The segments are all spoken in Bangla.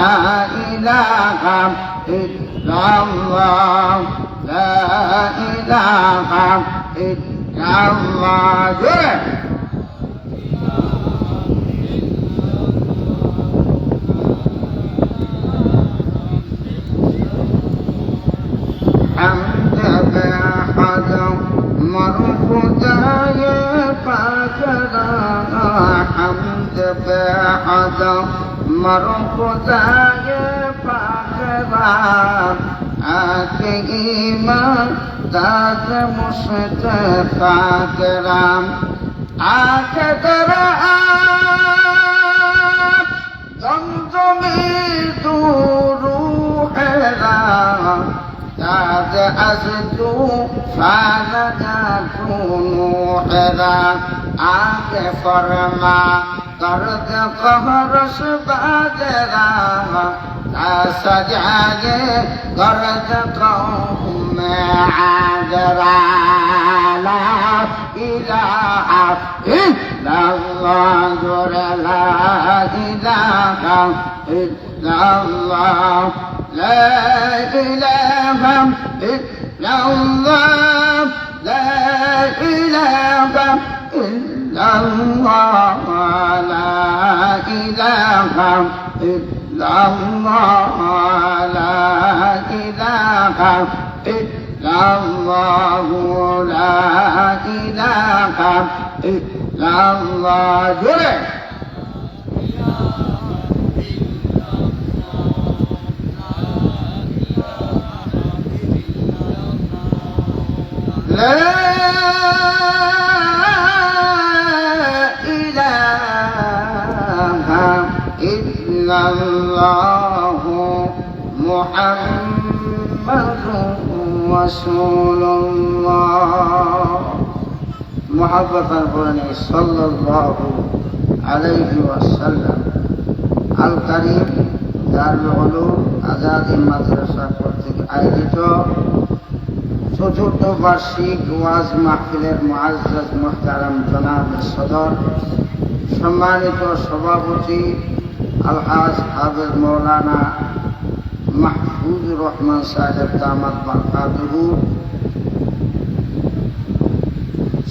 لا إله إلا الله لا إله إلا الله حمدك حد حمدك মরম কোথায় পাখরা আকে ইমান দাস মুসত পাকরাম আখ তরা জমজমি দুরু হেরা তাজ আজ তু ফানা তুনু হেরা আকে ফরমা آگ فرما کرد قهرش باجرا سجاگے کرد قوم عادرا لا إله إلا الله لا إله إلا الله لا إله إلا الله لا إله إلا الله لا إله إلا الله لا إله إلا الله لا إله إلا الله جل لا الله محمد رسول الله محبة القرآن صلى الله عليه وسلم الكريم দারুল উলুম আজাদি মাদ্রাসা কর্তৃক আয়োজিত চতুর্থ বার্ষিক ওয়াজ মাহফিলের মুআজ্জাজ মুহতারাম জনাব সদর সম্মানিত সভাপতি আলহাজ হাফেজ মৌলানা মাহফুজ রহমান সাহেব দামাত বারকাতুহু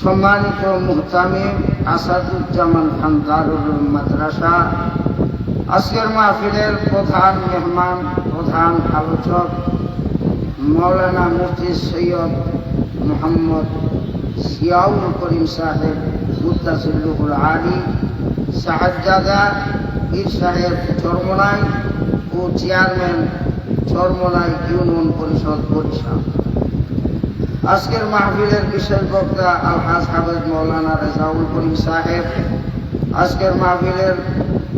সম্মানিত মুহতামিম আসাদুজ্জামান খান দারুল মাদ্রাসা, আজকের মাহফিলের প্রধান মেহমান, প্রধান আলোচক মৌলানা মুফতি সৈয়দ মোহাম্মদ সিয়াউল করিম সাহেব মুদাসিল্লুকুল আলী সাহাজাদা পীর সাহেব চরমনাই ও চেয়ারম্যান চরমনাই ইউনিয়ন পরিষদ বরিশাল আজকের মাহফিলের বিশেষ বক্তা আলহাজ হাবেদ মৌলানা রেজাউল করিম সাহেব। আজকের মাহফিলের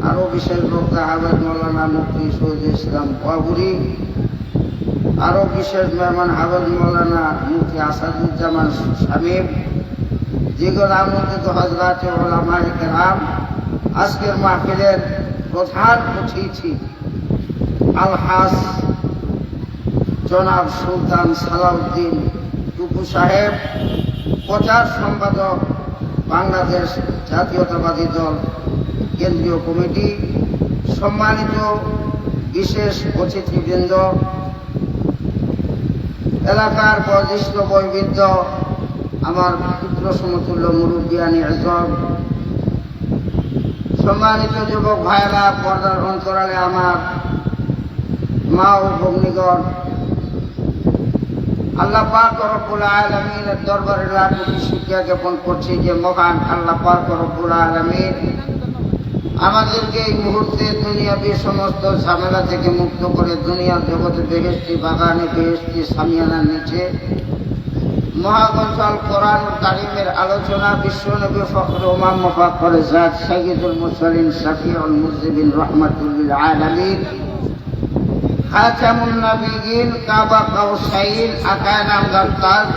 আরও বিশেষ বক্তা হাবেদ মৌলানা মুফতি সৈয়দ ইসলাম বাবুরি। আরও বিশেষ মেহমান হাবেদ মৌলানা মুফতি আসাদুজ্জামান শামীম যেগুলো আমন্ত্রিত হজরত ওলামাই কেরাম। আজকের মাহফিলের প্রধান অতিথি আলহাস, জনাব সুলতান সালাউদ্দিন টুকু সাহেব, প্রচার সম্পাদক বাংলাদেশ জাতীয়তাবাদী দল, কেন্দ্রীয় কমিটি, সম্মানিত বিশেষ অতিথিবৃন্দ, এলাকার বয়োজ্যেষ্ঠ বৈবিধ্য আমার পুত্র সমতুল্য মুরুবিয়ানি আজম সম্মানিত যুবক ভাইরা পর্দার অন্তরালে আমার মা ও ভগ্নিগণ, আল্লাহ পাক রব্বুল আলামিনের দরবারে লাখ কোটি শিক্ষা জ্ঞাপন করছি যে মহান আল্লাহ পাক রব্বুল আলামিন আমাদেরকে এই মুহূর্তে দুনিয়াবি সমস্ত ঝামেলা থেকে মুক্ত করে দুনিয়ার জগতে বেহেস্তি বাগানে বেহেস্তি সামিয়ানার নিচে মহাগঞ্জাল কোরআন কারিমের আলোচনা বিশ্বনবী ফখর ওমাম মুফাক্কর জাত সাইয়্যিদুল মুরসালিন শাফিউল মুজিবিন রাহমাতুল আলামিন। খাতামুন নবিয়িন কাবা কাউসাইন আকা নাম গাল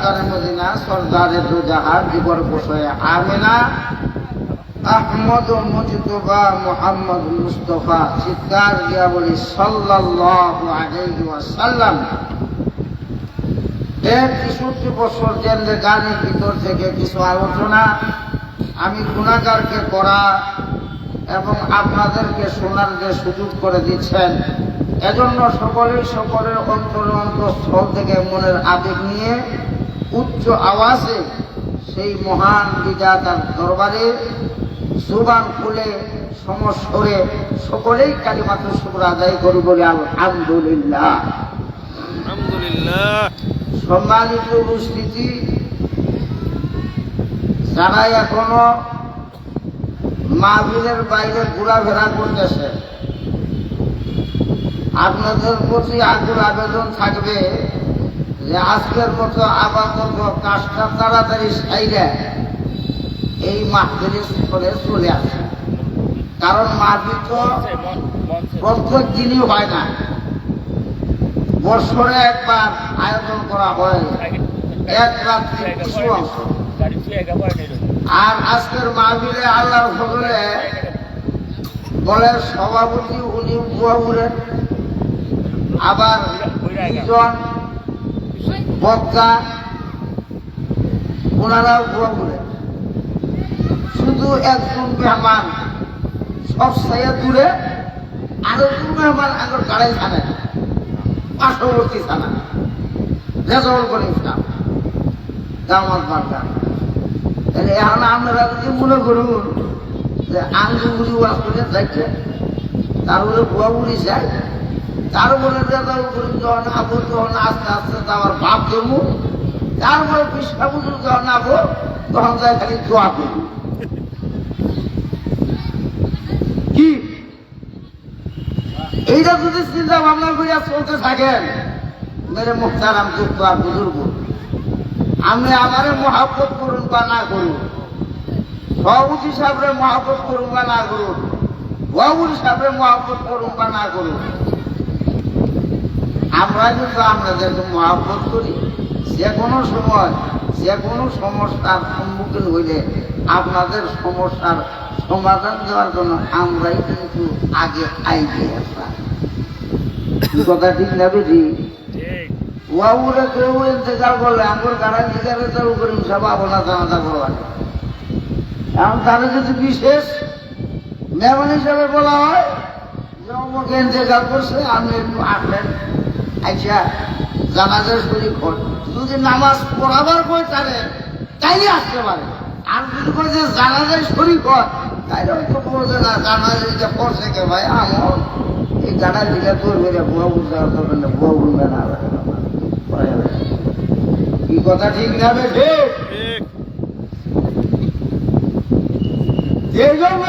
তার মদিনা, সরদারে দু দিবর বসয়ে আমিনা, আহমদ মুজতবা মোহাম্মদ মুস্তফা চিৎকার দিয়া বলি সাল্লাল্লাহু আলাইহি ওয়াসাল্লাম। এর তেষট্টি বছর জেলে গানের ভিতর থেকে কিছু আলোচনা আমি গুণাগারকে করা এবং আপনাদেরকে শোনার যে সুযোগ করে দিচ্ছেন, এজন্য সকলেই সকলের অন্তর অন্তঃস্থল থেকে মনের আবেগ নিয়ে উচ্চ আওয়াজে সেই মহান বিধাতার দরবারে জুবান খুলে সমস্বরে সকলেই কালিমাত শুক্র আদায় করি বলে আলহামদুলিল্লাহ। আলহামদুলিল্লাহ। সম্মানিত উপস্থিতি যারা এখনও মাহবিলের বাইরে ঘোরাফেরা করতেছে আপনাদের প্রতি আগ্রহ আবেদন থাকবে যে আজকের মতো আপাতত কাজটা তাড়াতাড়ি সাইডে এই মাহফিলের স্থলে চলে আসে। কারণ মাহফিল তো প্রত্যেক দিনই হয় না। বছরে একবার আয়োজন করা হয়। এক রাত্রি আর আজকের মাহফিলে আল্লাহর ফজলে বলে সভাপতি উনি বুয়াবুরেন আবার দুজন বক্তা ওনারাও বুয়াবুরেন শুধু একজন মেহমান, সব সাইয়া দূরে, আরও একজন মেহমান আগর গাড়াই থানে পার্শ্ববর্তী থানা রেজল করে সাহেব দামাত বার্তা। তাহলে এখন আপনারা যদি মনে করুন যে আঙ্গুলি ওয়াজ করে যাইছে তারপরে বুয়া বুড়ি যায় তারপরে রেজাল করিম যখন আবু তখন আস্তে আস্তে তো আমার বাপ ধরব তারপরে বিশ্বাবুজুর যখন আবো, তখন যায় খালি দোয়া করব এইটা যদি চিন্তা ভাবনা করিয়া চলতে থাকেন, মেরে মুখতারাম যুক্ত আর বুজুর্গ। আমি আমারে মহাব্বত করুন বা না করুন সভাপতি সাহেবের মহাব্বত করুন বা না করুন বাবুর সাহেবের মহাব্বত করুন বা না করুন, আমরা কিন্তু আপনাদেরকে মহাব্বত করি। যে কোনো সময়, যে কোনো সমস্যার সম্মুখীন হইলে আপনাদের সমস্যার সমাধান দেওয়ার জন্য আমরাই কিন্তু আগে কথা ঠিক না কেউ ইন্তজার করলে আমার যদি বিশেষ হিসাবে বলা হয় ইন্তজার করছে হন যদি নামাজ পড়াবার কই তাহলে তাইলে আসতে পারে। আর যদি করে যে শরীর হয় তাইলে হয়তো বলছে না জানাজার যে পড়ছে কে ভাই? আমার এই গাড়া দিকে তোর বেড়ে বুয়া বুঝতে হবে না বুয়া বুঝবে না। কি কথা ঠিক না বে? ঠিক। ঠিক। এই জন্য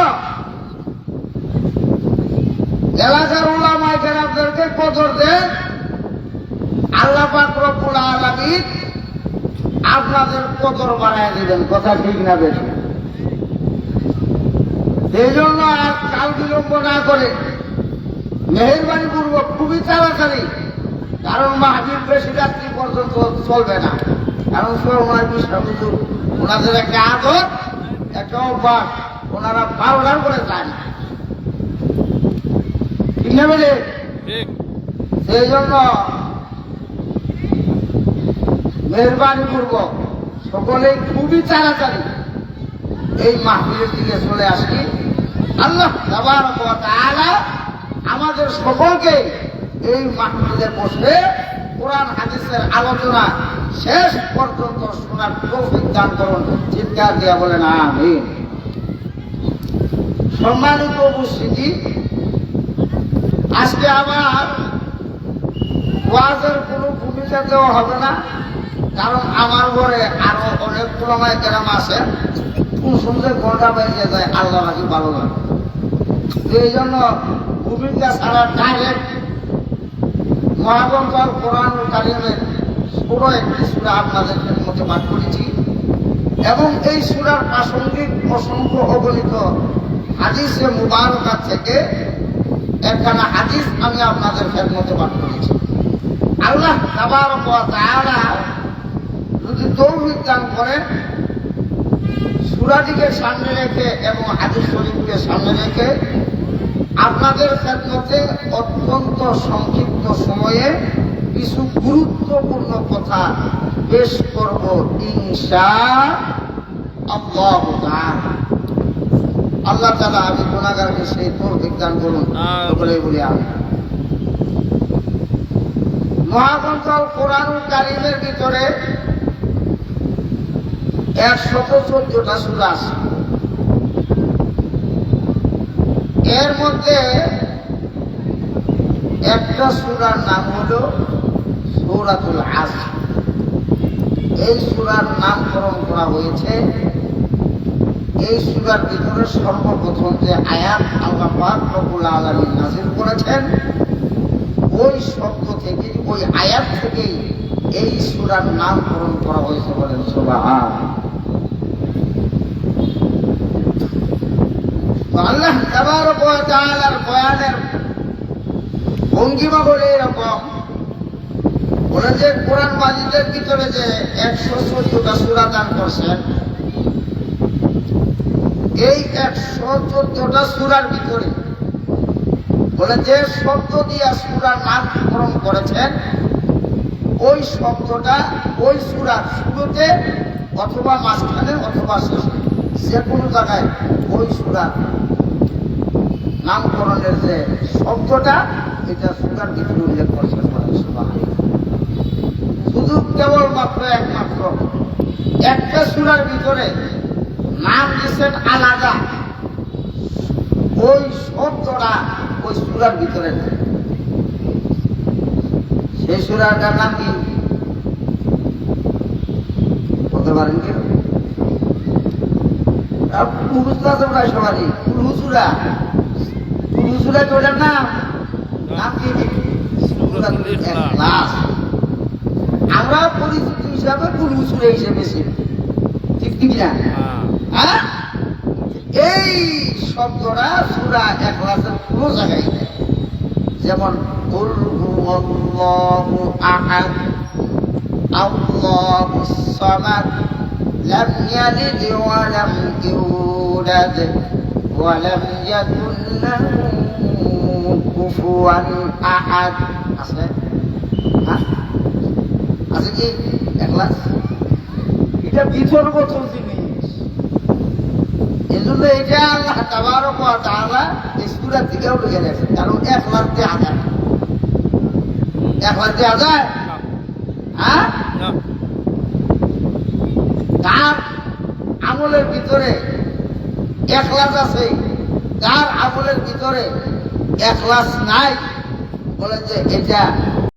এলাকার ওলামায় কেরামদেরকে কদর দেন। আল্লাহ পাক রব্বুল আলামিন আপনাদের কদর বাড়ায় দিবেন। কথা ঠিক না বেশি এই জন্য আর কাল বিলম্ব না করে মেহরবানি পূর্বক খুবই তাড়াতাড়ি কারণ মাহবিল বেশি রাত্রি পর্যন্ত চলবে না। কারণ ওনার বিশ্বাস হুজুর ওনাদের একটা আদর একটা অভ্যাস ওনারা বারোটার করে যান। ঠিক না সেই জন্য মেহরবানি পূর্বক সকলেই খুবই তাড়াতাড়ি এই মাহফিলের দিকে চলে আসি। আল্লাহ আমাদের সকলকে এই মাহফিলে বসে কোরআন, হাদিসের আলোচনা শেষ পর্যন্ত শোনার তৌফিক দান করুন, চিৎকার দিয়া বলেন, আমিন। সম্মানিত উপস্থিতি, আজকে আমার ওয়াজের কোনো ভূমিকা দেওয়া হবে না, কারণ আমার ঘরে আরও অনেক পুরমায় গ্রাম আছে। কোন সন্ধ্যে ঘণ্টা বেজে যায় আল্লাহ নাকি ভালো লাগে এই জন্য ভূমিকা ছাড়া ডাইরেক্ট মহাগ্রন্থ কোরআন কালিমের ছোট একটি সুরা আপনাদের মধ্যে পাঠ করেছি। এবং এই সুরার প্রাসঙ্গিক অসংখ্য অগণিত হাদিসে মুবারকা থেকে একখানা হাদিস আমি আপনাদের খেদমতে পাঠ করেছি। আল্লাহ তাবারক ওয়া যদি তৌফিক দান করেন সুরাটিকে সামনে রেখে এবং হাদিস শরীফকে সামনে রেখে আপনাদের খেদমতে অত্যন্ত সংক্ষিপ্ত সময়ে কিছু গুরুত্বপূর্ণ কথা পেশ করব ইনশা আল্লাহ আল্লাহ তালা আমি গুণাগারকে সেই তোর বিজ্ঞান করুন। সকলে বলি আমি মহাগ্রন্থ কোরআন কারিমের ভিতরে একশত চোদ্দটা সুরা আছে। এর মধ্যে একটা সুরার নাম হলো সৌরাতুল আস এই সুরার নামকরণ করা হয়েছে। এই সুরার ভিতরে সর্বপ্রথম যে আয়াত আল্লাহ পাক রব্বুল আলামিন নাজিল করেছেন, ওই শব্দ থেকে, ওই আয়াত থেকেই এই সুরার নামকরণ করা হয়েছে বলেন সুবহান তো আল্লাহ তাবারক বয়ানের ভঙ্গিমা বলে এরকম বলে যে কোরআন মাজিদের ভিতরে যে একশো চোদ্দটা সুরা দান করছেন, এই একশো চোদ্দটা সুরার ভিতরে বলে যে শব্দ দিয়া সুরার নামকরণ করেছেন, ওই শব্দটা ওই সুরার শুরুতে অথবা মাঝখানে অথবা শেষে যে কোনো জায়গায় ওই সুরার নামকরণের যে শব্দটা, এটা সুরার ভিতরে উল্লেখ করছেন সুবহানাল্লাহ। কেবলমাত্র একমাত্র। একটা সুরার ভিতরে নাম দিয়েছেন আলাদা। ওই শব্দটা ওই সুরার ভিতরে। সেই সুরাটার নাম কি? বলতে পারেন কি? মুখস্থ আছে প্রায় সবারই। কুলহুসুরা কুলহুসুরা কি ওটার নাম। নাম কি আমরা পরিচিত হিসাবে হিসেবে চিনি। ঠিক কি না হ্যাঁ। এই শব্দটা সুরা একলাসের কোনো জায়গায় নেই। যেমন হুয়াল্লাহু আহাদ আল্লাহুস সামাদ লাম ইয়ালিদ ওয়া লাম ইউলাদ ওয়া লাম ইয়াকুল লাহু কুফুয়ান আহাদ। আছে? আছে কি? একলাস এটা বিতর্কত জিনিস। এজন্য এটা আল্লাহ লিখে গেছে কারণ এক লাখ হাজার। এক লাখ হাজার? হ্যাঁ তার আমলের ভিতরে একলাস আছে। তার আমলের ভিতরে এক নাই। বলে যে এটা